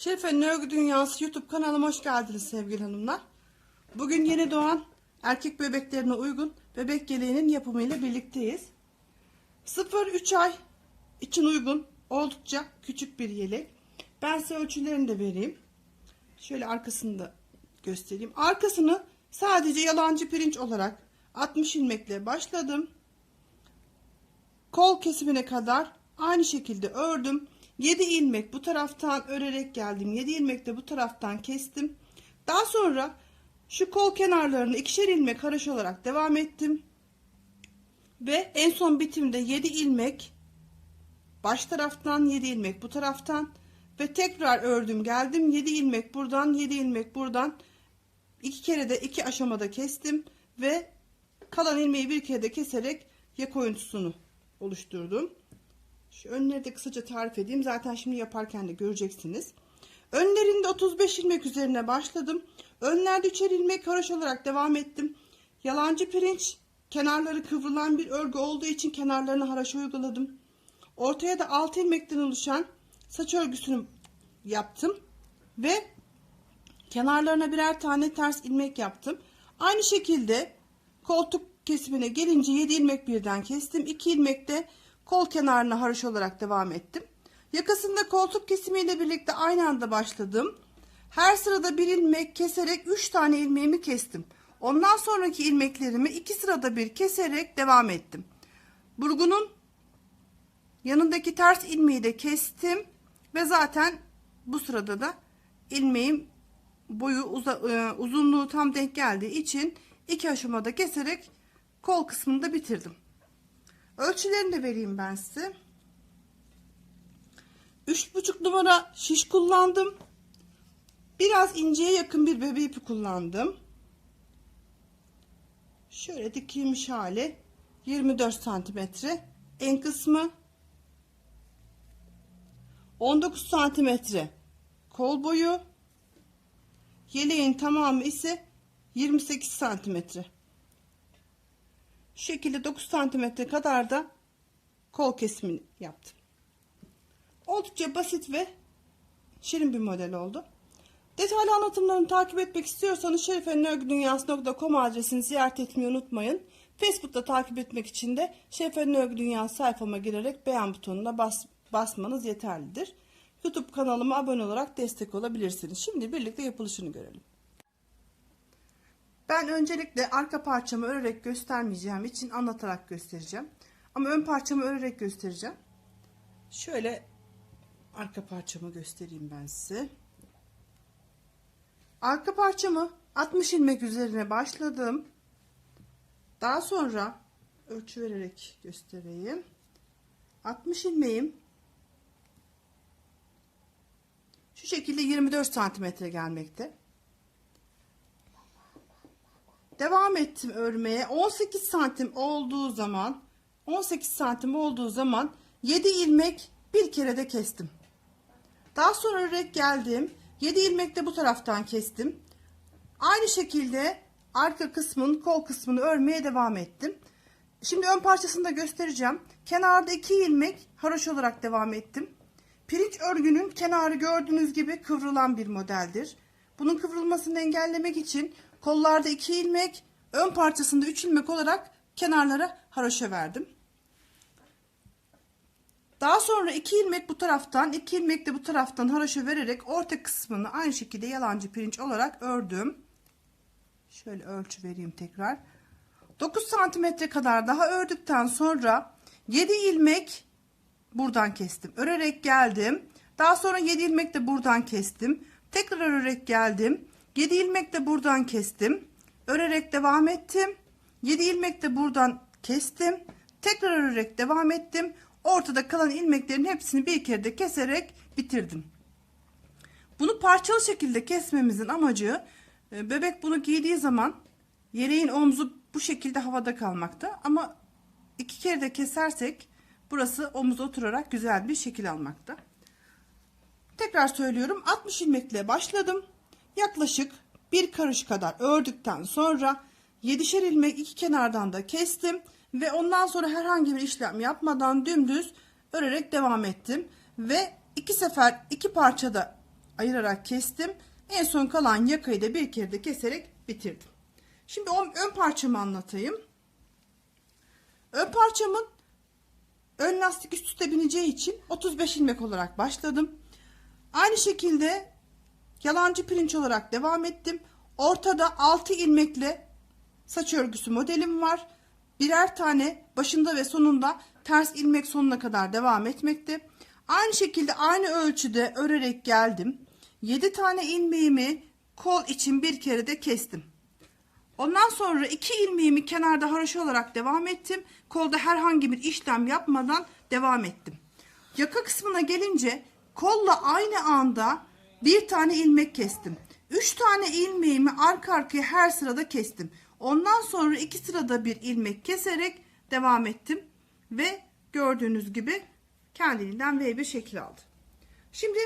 Şerife Örgü Dünyası YouTube kanalıma hoş geldiniz sevgili hanımlar. Bugün yeni doğan erkek bebeklerine uygun bebek yeleğinin yapımıyla birlikteyiz. 0-3 ay için uygun oldukça küçük bir yelek. Ben size ölçülerini de vereyim. Şöyle arkasını da göstereyim. Arkasını sadece yalancı pirinç olarak 60 ilmekle başladım. Kol kesimine kadar aynı şekilde ördüm. 7 ilmek bu taraftan örerek geldim. 7 ilmek de bu taraftan kestim. Daha sonra şu kol kenarlarını ikişer ilmek haraş olarak devam ettim. Ve en son bitimde 7 ilmek baş taraftan 7 ilmek bu taraftan ve tekrar ördüm geldim 7 ilmek buradan 7 ilmek buradan iki kere de iki aşamada kestim ve kalan ilmeği bir kere de keserek yak oyuntusunu oluşturdum. Şu önleri de kısaca tarif edeyim. Zaten şimdi yaparken de göreceksiniz. Önlerinde 35 ilmek üzerine başladım. Önlerde 3'er ilmek haraş olarak devam ettim. Yalancı pirinç kenarları kıvrılan bir örgü olduğu için kenarlarına haraş uyguladım. Ortaya da 6 ilmekten oluşan saç örgüsünü yaptım. Ve kenarlarına birer tane ters ilmek yaptım. Aynı şekilde koltuk kesimine gelince 7 ilmek birden kestim. 2 ilmek de kol kenarına haraş olarak devam ettim. Yakasında koltuk kesimiyle birlikte aynı anda başladım. Her sırada bir ilmek keserek 3 tane ilmeğimi kestim. Ondan sonraki ilmeklerimi iki sırada bir keserek devam ettim. Burgunun yanındaki ters ilmeği de kestim ve zaten bu sırada da ilmeğim boyu uza, e, uzunluğu tam denk geldiği için iki aşamada keserek kol kısmını da bitirdim. Ölçülerini de vereyim ben size. 3,5 numara şiş kullandım. Biraz inceye yakın bir bebe ipi kullandım. Şöyle dikilmiş hali 24 santimetre. En kısmı 19 santimetre kol boyu. Yeleğin tamamı ise 28 santimetre. Şekilde 9 santimetre kadar da kol kesimini yaptım. Oldukça basit ve şirin bir model oldu. Detaylı anlatımlarını takip etmek istiyorsanız şerifenörgüdünyası.com adresini ziyaret etmeyi unutmayın. Facebook'ta takip etmek için de Şerifen Örgü Dünyası sayfama girerek beğen butonuna bas, basmanız yeterlidir. YouTube kanalıma abone olarak destek olabilirsiniz. Şimdi birlikte yapılışını görelim. Ben öncelikle arka parçamı örerek göstermeyeceğim için anlatarak göstereceğim. Ama ön parçamı örerek göstereceğim. Şöyle arka parçamı göstereyim ben size. Arka parçamı 60 ilmek üzerine başladım. Daha sonra ölçü vererek göstereyim. 60 ilmeğim şu şekilde 24 santimetre gelmekte. Devam ettim örmeye. 18 santim olduğu zaman 18 santim olduğu zaman 7 ilmek bir kere de kestim. Daha sonra örerek geldim. 7 ilmek de bu taraftan kestim. Aynı şekilde arka kısmın kol kısmını örmeye devam ettim. Şimdi ön parçasını da göstereceğim. Kenarda 2 ilmek haroş olarak devam ettim. Pirinç örgünün kenarı gördüğünüz gibi kıvrılan bir modeldir. Bunun kıvrılmasını engellemek için kollarda 2 ilmek, ön parçasında 3 ilmek olarak kenarlara haroşa verdim. Daha sonra 2 ilmek bu taraftan, 2 ilmek de bu taraftan haroşa vererek orta kısmını aynı şekilde yalancı pirinç olarak ördüm. Şöyle ölçü vereyim tekrar. 9 santimetre kadar daha ördükten sonra 7 ilmek buradan kestim. Örerek geldim. Daha sonra 7 ilmek de buradan kestim. Tekrar örerek geldim. 7 ilmek de buradan kestim. Örerek devam ettim. 7 ilmek de buradan kestim. Tekrar örerek devam ettim. Ortada kalan ilmeklerin hepsini bir kere de keserek bitirdim. Bunu parçalı şekilde kesmemizin amacı e, bebek bunu giydiği zaman yeleğin omzu bu şekilde havada kalmakta. Ama iki kere de kesersek burası omuz oturarak güzel bir şekil almakta. Tekrar söylüyorum 60 ilmekle başladım. Yaklaşık bir karış kadar ördükten sonra 7'şer ilmek iki kenardan da kestim ve ondan sonra herhangi bir işlem yapmadan dümdüz örerek devam ettim ve iki sefer iki parçada ayırarak kestim. En son kalan yakayı da bir kere de keserek bitirdim. Şimdi ön parçamı anlatayım. Ön parçamın ön lastik üst üste bineceği için 35 ilmek olarak başladım. Aynı şekilde yalancı pirinç olarak devam ettim. Ortada 6 ilmekle saç örgüsü modelim var. Birer tane başında ve sonunda ters ilmek sonuna kadar devam etmekte. Aynı şekilde aynı ölçüde örerek geldim. 7 tane ilmeğimi kol için bir kere de kestim. Ondan sonra iki ilmeğimi kenarda haroşa olarak devam ettim. Kolda herhangi bir işlem yapmadan devam ettim. Yaka kısmına gelince kolla aynı anda bir tane ilmek kestim. Üç tane ilmeğimi arka arkaya her sırada kestim. Ondan sonra iki sırada bir ilmek keserek devam ettim. Ve gördüğünüz gibi kendiliğinden V bir şekil aldı. Şimdi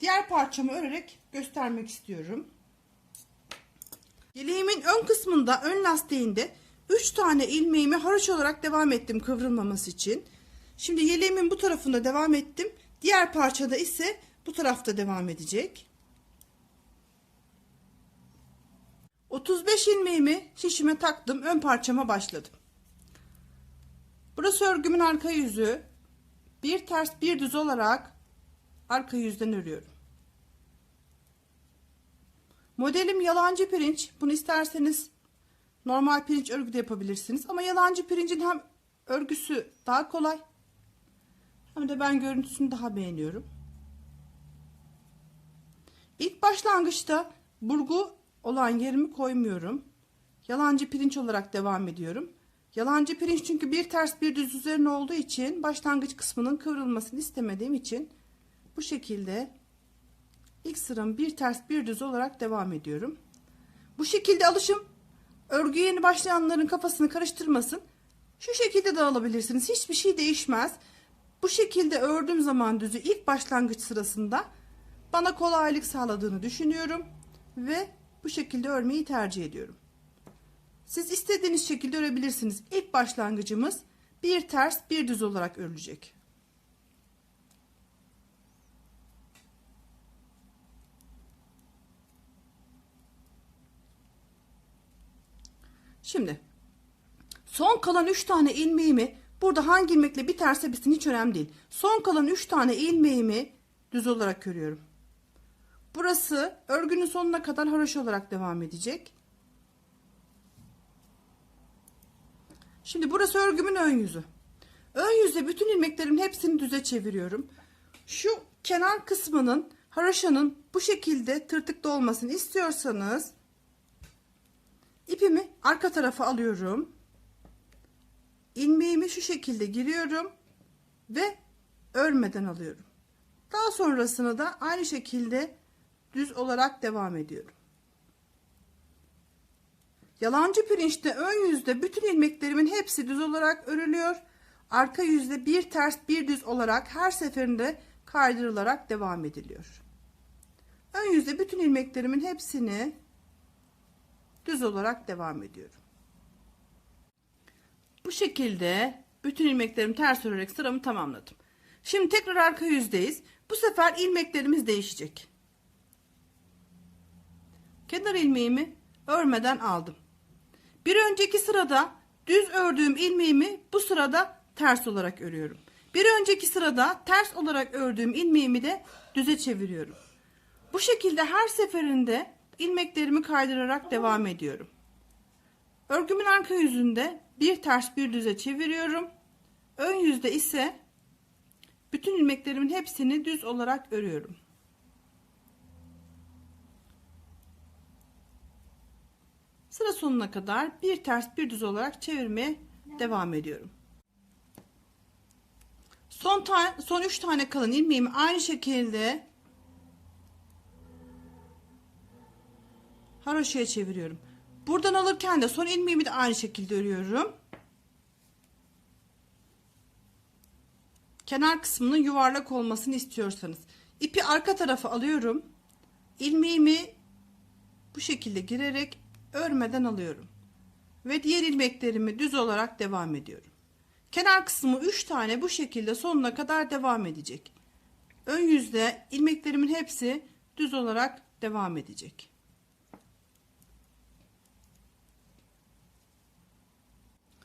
diğer parçamı örerek göstermek istiyorum. Yeleğimin ön kısmında ön lastiğinde 3 tane ilmeğimi haraç olarak devam ettim kıvrılmaması için. Şimdi yeleğimin bu tarafında devam ettim. Diğer parçada ise bu tarafta devam edecek. 35 ilmeğimi şişime taktım. Ön parçama başladım. Burası örgümün arka yüzü. Bir ters bir düz olarak arka yüzden örüyorum. Modelim yalancı pirinç. Bunu isterseniz normal pirinç örgü de yapabilirsiniz. Ama yalancı pirincin hem örgüsü daha kolay hem de ben görüntüsünü daha beğeniyorum. İlk başlangıçta burgu olan yerimi koymuyorum. Yalancı pirinç olarak devam ediyorum. Yalancı pirinç çünkü bir ters bir düz üzerine olduğu için başlangıç kısmının kıvrılmasını istemediğim için bu şekilde ilk sıram bir ters bir düz olarak devam ediyorum. Bu şekilde alışım örgüye yeni başlayanların kafasını karıştırmasın. Şu şekilde de alabilirsiniz. Hiçbir şey değişmez. Bu şekilde ördüğüm zaman düzü ilk başlangıç sırasında bana kolaylık sağladığını düşünüyorum ve bu şekilde örmeyi tercih ediyorum. Siz istediğiniz şekilde örebilirsiniz. İlk başlangıcımız bir ters bir düz olarak örülecek. Şimdi son kalan 3 tane ilmeğimi burada hangi ilmekle biterse bitsin hiç önemli değil. Son kalan 3 tane ilmeğimi düz olarak örüyorum. Burası örgünün sonuna kadar haroşa olarak devam edecek. Şimdi burası örgümün ön yüzü. Ön yüzde bütün ilmeklerimin hepsini düze çeviriyorum. Şu kenar kısmının haroşanın bu şekilde tırtıklı olmasını istiyorsanız ipimi arka tarafa alıyorum. ilmeğimi şu şekilde giriyorum ve örmeden alıyorum. Daha sonrasını da aynı şekilde düz olarak devam ediyorum. Yalancı pirinçte ön yüzde bütün ilmeklerimin hepsi düz olarak örülüyor. Arka yüzde bir ters bir düz olarak her seferinde kaydırılarak devam ediliyor. Ön yüzde bütün ilmeklerimin hepsini düz olarak devam ediyorum. Bu şekilde bütün ilmeklerimi ters örerek sıramı tamamladım. Şimdi tekrar arka yüzdeyiz. Bu sefer ilmeklerimiz değişecek. Kenar ilmeğimi örmeden aldım. Bir önceki sırada düz ördüğüm ilmeğimi bu sırada ters olarak örüyorum. Bir önceki sırada ters olarak ördüğüm ilmeğimi de düze çeviriyorum. Bu şekilde her seferinde ilmeklerimi kaydırarak devam ediyorum. Örgümün arka yüzünde bir ters bir düze çeviriyorum. Ön yüzde ise bütün ilmeklerimin hepsini düz olarak örüyorum. Sıra sonuna kadar bir ters bir düz olarak çevirmeye devam ediyorum. Son son 3 tane kalan ilmeğimi aynı şekilde haroşaya çeviriyorum. Buradan alırken de son ilmeğimi de aynı şekilde örüyorum. Kenar kısmının yuvarlak olmasını istiyorsanız ipi arka tarafa alıyorum. ilmeğimi bu şekilde girerek örmeden alıyorum. Ve diğer ilmeklerimi düz olarak devam ediyorum. Kenar kısmı 3 tane bu şekilde sonuna kadar devam edecek. ön yüzde ilmeklerimin hepsi düz olarak devam edecek.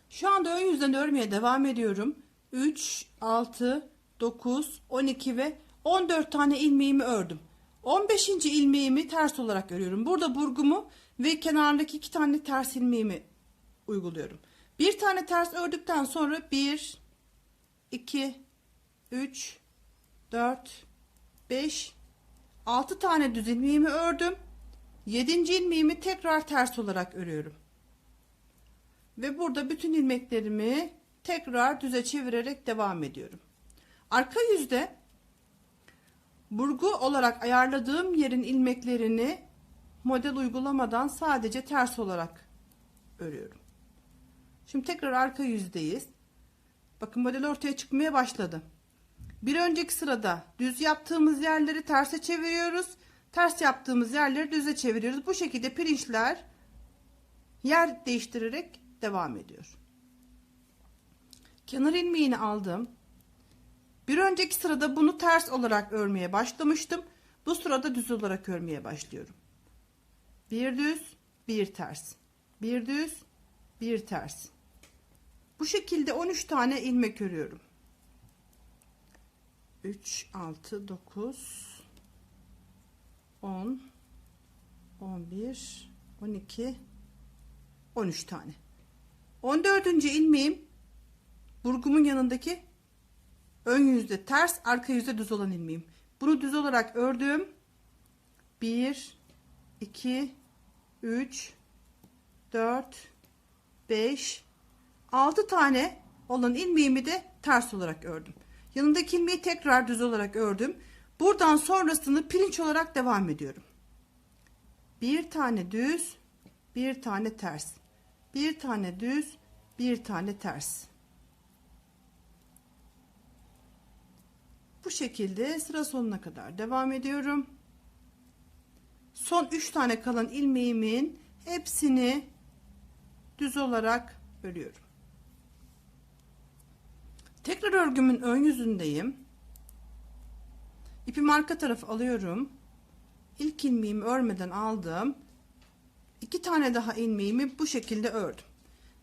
Şu anda ön yüzden örmeye devam ediyorum. 3, 6, 9, 12 ve 14 tane ilmeğimi ördüm. 15. ilmeğimi ters olarak örüyorum. Burada burgumu ve kenardaki iki tane ters ilmeğimi uyguluyorum. Bir tane ters ördükten sonra 1, 2, 3, 4, 5, 6 tane düz ilmeğimi ördüm. 7. ilmeğimi tekrar ters olarak örüyorum. Ve burada bütün ilmeklerimi tekrar düze çevirerek devam ediyorum. Arka yüzde burgu olarak ayarladığım yerin ilmeklerini model uygulamadan sadece ters olarak örüyorum. Şimdi tekrar arka yüzdeyiz. Bakın model ortaya çıkmaya başladı. Bir önceki sırada düz yaptığımız yerleri terse çeviriyoruz. Ters yaptığımız yerleri düze çeviriyoruz. Bu şekilde pirinçler yer değiştirerek devam ediyor. Kenar ilmeğini aldım. Bir önceki sırada bunu ters olarak örmeye başlamıştım. Bu sırada düz olarak örmeye başlıyorum. Bir düz, bir ters. Bir düz, bir ters. Bu şekilde 13 tane ilmek örüyorum. 3, 6, 9, 10, 11, 12, 13 tane. 14. ilmeğim burgumun yanındaki ön yüzde ters, arka yüzde düz olan ilmeğim. Bunu düz olarak ördüm. 1, 2, 3, 4, 5, 6 tane olan ilmeğimi de ters olarak ördüm. Yanındaki ilmeği tekrar düz olarak ördüm. Buradan sonrasını pirinç olarak devam ediyorum. Bir tane düz, bir tane ters. Bir tane düz, bir tane ters. Bu şekilde sıra sonuna kadar devam ediyorum. Son 3 tane kalan ilmeğimin hepsini düz olarak örüyorum. Tekrar örgümün ön yüzündeyim. İpimi arka tarafı alıyorum. İlk ilmeğimi örmeden aldım. İki tane daha ilmeğimi bu şekilde ördüm.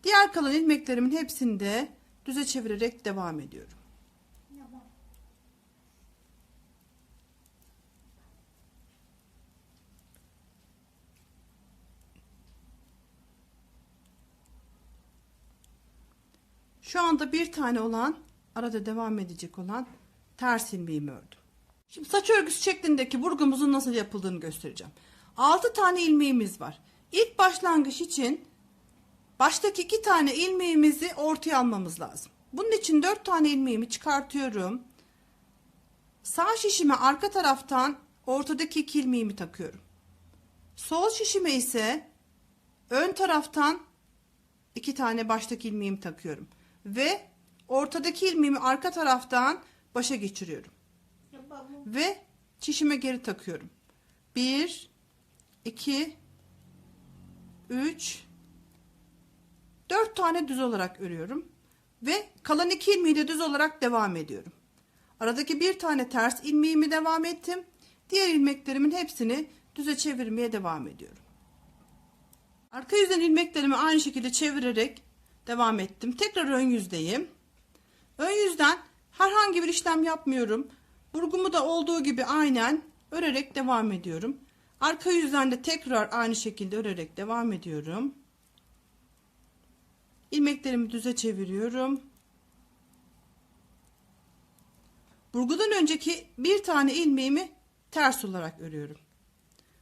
Diğer kalan ilmeklerimin hepsini de düze çevirerek devam ediyorum. Şu anda bir tane olan arada devam edecek olan ters ilmeğimi ördüm. Şimdi saç örgüsü şeklindeki burgumuzun nasıl yapıldığını göstereceğim. 6 tane ilmeğimiz var. İlk başlangıç için baştaki iki tane ilmeğimizi ortaya almamız lazım. Bunun için 4 tane ilmeğimi çıkartıyorum. Sağ şişime arka taraftan ortadaki iki ilmeğimi takıyorum. Sol şişime ise ön taraftan iki tane baştaki ilmeğimi takıyorum. Ve ortadaki ilmeğimi arka taraftan başa geçiriyorum. Ve çişime geri takıyorum. 1 2 3 4 tane düz olarak örüyorum. Ve kalan iki ilmeği de düz olarak devam ediyorum. Aradaki bir tane ters ilmeğimi devam ettim. Diğer ilmeklerimin hepsini düze çevirmeye devam ediyorum. Arka yüzden ilmeklerimi aynı şekilde çevirerek devam ettim. Tekrar ön yüzdeyim. Ön yüzden herhangi bir işlem yapmıyorum. Burgumu da olduğu gibi aynen örerek devam ediyorum. Arka yüzden de tekrar aynı şekilde örerek devam ediyorum. İlmeklerimi düze çeviriyorum. Burgudan önceki bir tane ilmeğimi ters olarak örüyorum.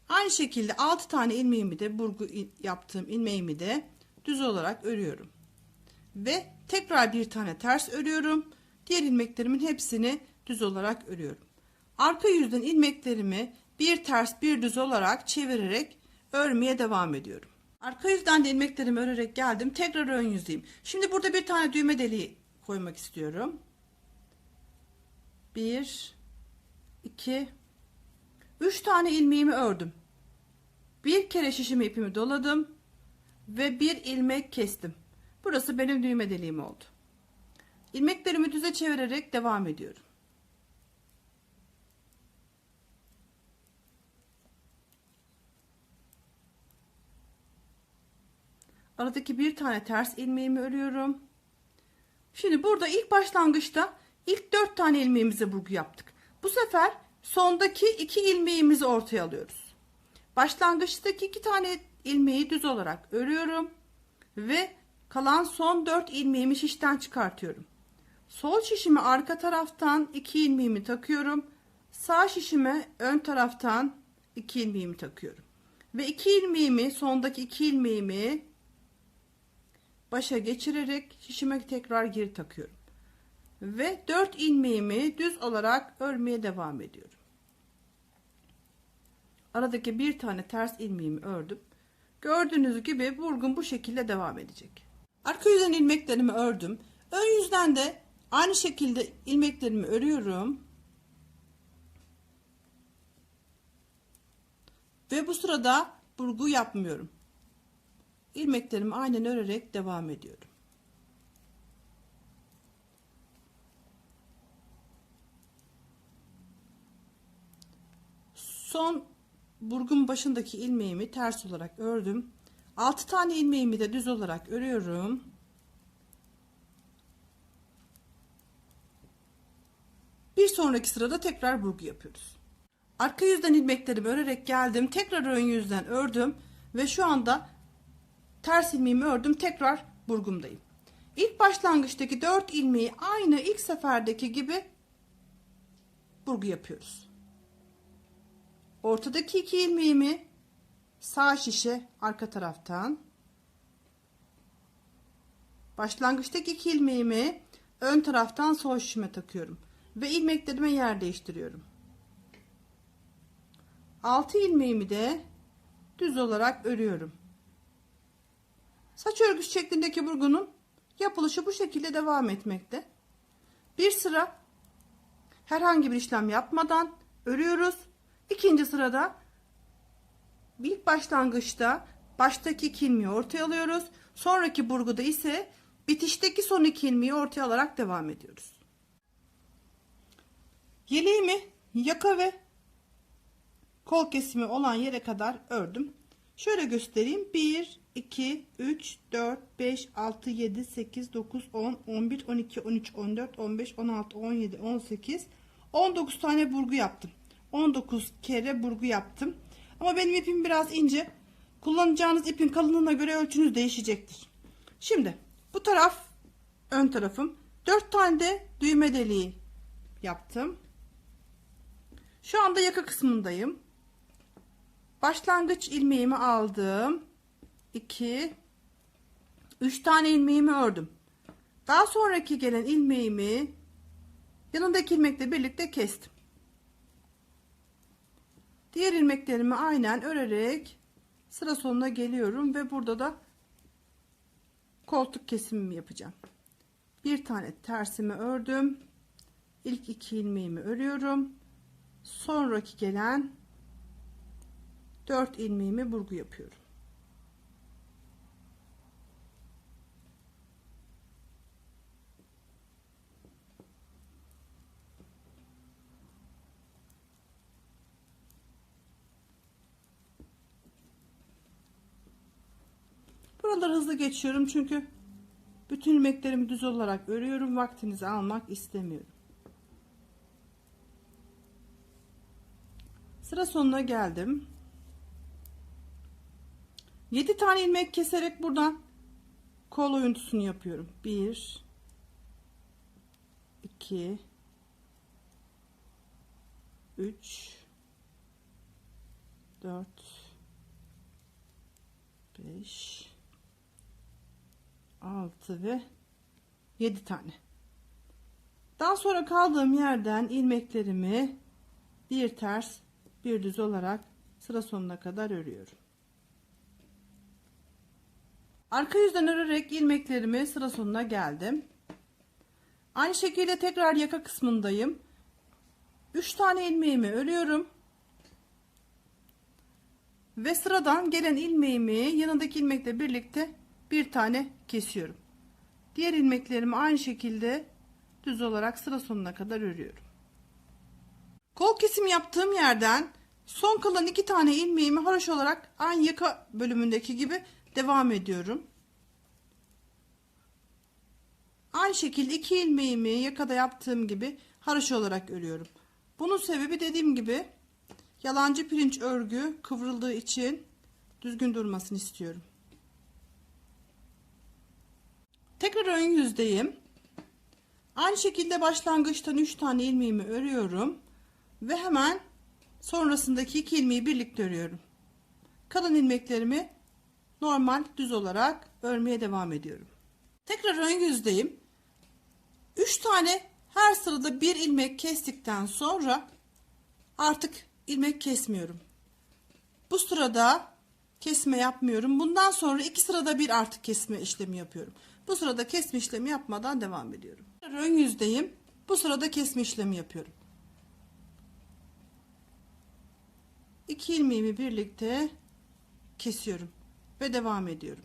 Aynı şekilde 6 tane ilmeğimi de burgu yaptığım ilmeğimi de düz olarak örüyorum. Ve tekrar bir tane ters örüyorum. Diğer ilmeklerimin hepsini düz olarak örüyorum. Arka yüzden ilmeklerimi bir ters bir düz olarak çevirerek örmeye devam ediyorum. Arka yüzden de ilmeklerimi örerek geldim. Tekrar ön yüzeyim. Şimdi burada bir tane düğme deliği koymak istiyorum. 1 2 3 tane ilmeğimi ördüm. Bir kere şişime ipimi doladım ve bir ilmek kestim. Burası benim düğme deliğim oldu. İlmeklerimi düze çevirerek devam ediyorum. Aradaki bir tane ters ilmeğimi örüyorum. Şimdi burada ilk başlangıçta ilk dört tane ilmeğimize burgu yaptık. Bu sefer sondaki iki ilmeğimizi ortaya alıyoruz. Başlangıçtaki iki tane ilmeği düz olarak örüyorum ve kalan son dört ilmeğimi şişten çıkartıyorum. Sol şişime arka taraftan iki ilmeğimi takıyorum. Sağ şişime ön taraftan iki ilmeğimi takıyorum. Ve iki ilmeğimi sondaki iki ilmeğimi başa geçirerek şişime tekrar geri takıyorum. Ve 4 ilmeğimi düz olarak örmeye devam ediyorum. Aradaki bir tane ters ilmeğimi ördüm. Gördüğünüz gibi burgun bu şekilde devam edecek. Arka yüzden ilmeklerimi ördüm. Ön yüzden de aynı şekilde ilmeklerimi örüyorum. Ve bu sırada burgu yapmıyorum. İlmeklerimi aynen örerek devam ediyorum. Son burgun başındaki ilmeğimi ters olarak ördüm. 6 tane ilmeğimi de düz olarak örüyorum. Bir sonraki sırada tekrar burgu yapıyoruz. Arka yüzden ilmeklerimi örerek geldim. Tekrar ön yüzden ördüm ve şu anda ters ilmeğimi ördüm. Tekrar burgumdayım. İlk başlangıçtaki 4 ilmeği aynı ilk seferdeki gibi burgu yapıyoruz. Ortadaki iki ilmeğimi sağ şişe arka taraftan başlangıçtaki iki ilmeğimi ön taraftan sol şişime takıyorum ve ilmeklerime yer değiştiriyorum. 6 ilmeğimi de düz olarak örüyorum. Saç örgüsü şeklindeki burgunun yapılışı bu şekilde devam etmekte. Bir sıra herhangi bir işlem yapmadan örüyoruz. İkinci sırada ilk başlangıçta baştaki iki ilmeği ortaya alıyoruz. Sonraki burguda ise bitişteki son iki ilmeği ortaya alarak devam ediyoruz. Yeleğimi yaka ve kol kesimi olan yere kadar ördüm. Şöyle göstereyim. 1, 2, 3, 4, 5, 6, 7, 8, 9, 10, 11, 12, 13, 14, 15, 16, 17, 18, 19 tane burgu yaptım. 19 kere burgu yaptım. Ama benim ipim biraz ince. Kullanacağınız ipin kalınlığına göre ölçünüz değişecektir. Şimdi bu taraf ön tarafım. 4 tane de düğme deliği yaptım. Şu anda yaka kısmındayım. Başlangıç ilmeğimi aldım. 2 3 tane ilmeğimi ördüm. Daha sonraki gelen ilmeğimi yanındaki ilmekle birlikte kestim. Diğer ilmeklerimi aynen örerek sıra sonuna geliyorum ve burada da koltuk kesimimi yapacağım. Bir tane tersimi ördüm. İlk iki ilmeğimi örüyorum. Sonraki gelen 4 ilmeğimi burgu yapıyorum. Buraları hızlı geçiyorum çünkü bütün ilmeklerimi düz olarak örüyorum. Vaktinizi almak istemiyorum. Sıra sonuna geldim. 7 tane ilmek keserek buradan kol oyuntusunu yapıyorum. 1 2 3 4 5 6 ve 7 tane. Daha sonra kaldığım yerden ilmeklerimi bir ters bir düz olarak sıra sonuna kadar örüyorum. Arka yüzden örerek ilmeklerimi sıra sonuna geldim. Aynı şekilde tekrar yaka kısmındayım. 3 tane ilmeğimi örüyorum. Ve sıradan gelen ilmeğimi yanındaki ilmekle birlikte bir tane kesiyorum. Diğer ilmeklerimi aynı şekilde düz olarak sıra sonuna kadar örüyorum. Kol kesim yaptığım yerden son kalan iki tane ilmeğimi haroş olarak aynı yaka bölümündeki gibi devam ediyorum. Aynı şekilde iki ilmeğimi yakada yaptığım gibi haroşa olarak örüyorum. Bunun sebebi dediğim gibi yalancı pirinç örgü kıvrıldığı için düzgün durmasını istiyorum. Tekrar ön yüzdeyim. Aynı şekilde başlangıçtan 3 tane ilmeğimi örüyorum ve hemen sonrasındaki iki ilmeği birlikte örüyorum. Kalan ilmeklerimi normal düz olarak örmeye devam ediyorum. Tekrar ön yüzdeyim. 3 tane her sırada bir ilmek kestikten sonra artık ilmek kesmiyorum. Bu sırada kesme yapmıyorum. Bundan sonra iki sırada bir artık kesme işlemi yapıyorum. Bu sırada kesme işlemi yapmadan devam ediyorum. Ön yüzdeyim. Bu sırada kesme işlemi yapıyorum. İki ilmeğimi birlikte kesiyorum ve devam ediyorum.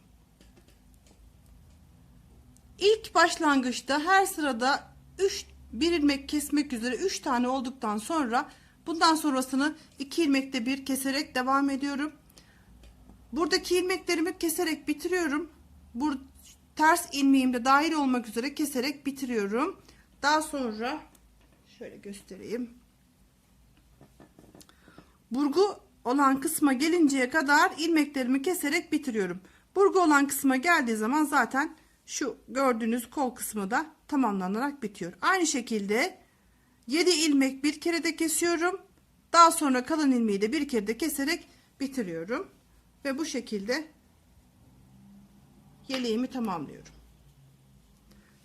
İlk başlangıçta her sırada 3 bir ilmek kesmek üzere 3 tane olduktan sonra bundan sonrasını 2 ilmekte bir keserek devam ediyorum. Buradaki ilmeklerimi keserek bitiriyorum. Bu ters ilmeğim de dahil olmak üzere keserek bitiriyorum. Daha sonra şöyle göstereyim. Burgu olan kısma gelinceye kadar ilmeklerimi keserek bitiriyorum. Burgu olan kısma geldiği zaman zaten şu gördüğünüz kol kısmı da tamamlanarak bitiyor. Aynı şekilde 7 ilmek bir kere de kesiyorum. Daha sonra kalan ilmeği de bir kere de keserek bitiriyorum. Ve bu şekilde yeleğimi tamamlıyorum.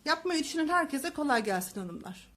Yapmayı düşünen herkese kolay gelsin hanımlar.